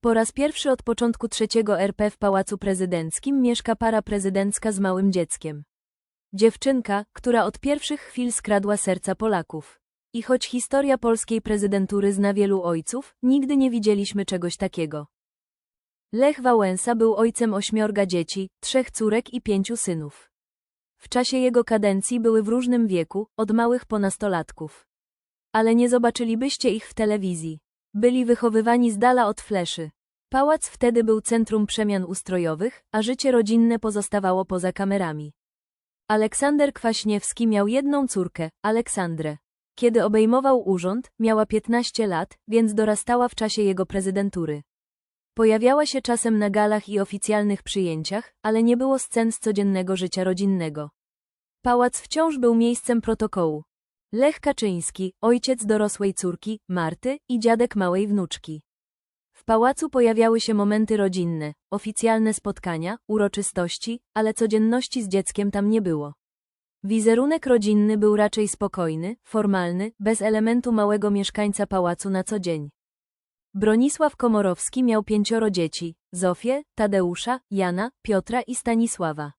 Po raz pierwszy od początku trzeciego RP w Pałacu Prezydenckim mieszka para prezydencka z małym dzieckiem. Dziewczynka, która od pierwszych chwil skradła serca Polaków. I choć historia polskiej prezydentury zna wielu ojców, nigdy nie widzieliśmy czegoś takiego. Lech Wałęsa był ojcem ośmiorga dzieci, trzech córek i pięciu synów. W czasie jego kadencji były w różnym wieku, od małych po nastolatków. Ale nie zobaczylibyście ich w telewizji. Byli wychowywani z dala od fleszy. Pałac wtedy był centrum przemian ustrojowych, a życie rodzinne pozostawało poza kamerami. Aleksander Kwaśniewski miał jedną córkę, Aleksandrę. Kiedy obejmował urząd, miała 15 lat, więc dorastała w czasie jego prezydentury. Pojawiała się czasem na galach i oficjalnych przyjęciach, ale nie było scen z codziennego życia rodzinnego. Pałac wciąż był miejscem protokołu. Lech Kaczyński, ojciec dorosłej córki, Marty i dziadek małej wnuczki. W pałacu pojawiały się momenty rodzinne, oficjalne spotkania, uroczystości, ale codzienności z dzieckiem tam nie było. Wizerunek rodzinny był raczej spokojny, formalny, bez elementu małego mieszkańca pałacu na co dzień. Bronisław Komorowski miał pięcioro dzieci, Zofię, Tadeusza, Jana, Piotra i Stanisława.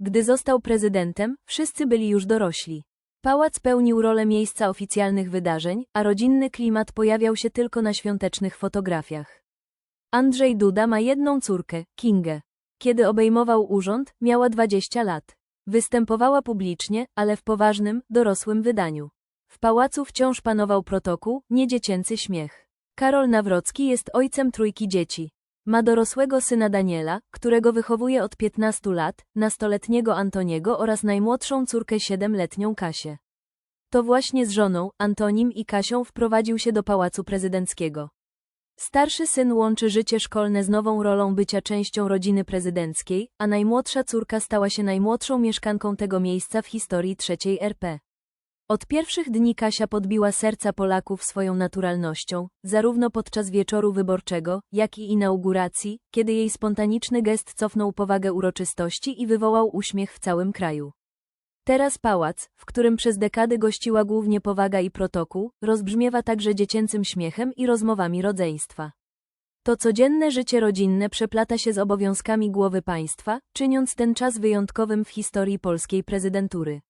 Gdy został prezydentem, wszyscy byli już dorośli. Pałac pełnił rolę miejsca oficjalnych wydarzeń, a rodzinny klimat pojawiał się tylko na świątecznych fotografiach. Andrzej Duda ma jedną córkę, Kingę. Kiedy obejmował urząd, miała 20 lat. Występowała publicznie, ale w poważnym, dorosłym wydaniu. W pałacu wciąż panował protokół, nie dziecięcy śmiech. Karol Nawrocki jest ojcem trójki dzieci. Ma dorosłego syna Daniela, którego wychowuje od 15 lat, nastoletniego Antoniego oraz najmłodszą córkę siedemletnią Kasię. To właśnie z żoną, Antonim i Kasią wprowadził się do Pałacu Prezydenckiego. Starszy syn łączy życie szkolne z nową rolą bycia częścią rodziny prezydenckiej, a najmłodsza córka stała się najmłodszą mieszkanką tego miejsca w historii trzeciej RP. Od pierwszych dni Kasia podbiła serca Polaków swoją naturalnością, zarówno podczas wieczoru wyborczego, jak i inauguracji, kiedy jej spontaniczny gest cofnął powagę uroczystości i wywołał uśmiech w całym kraju. Teraz pałac, w którym przez dekady gościła głównie powaga i protokół, rozbrzmiewa także dziecięcym śmiechem i rozmowami rodzeństwa. To codzienne życie rodzinne przeplata się z obowiązkami głowy państwa, czyniąc ten czas wyjątkowym w historii polskiej prezydentury.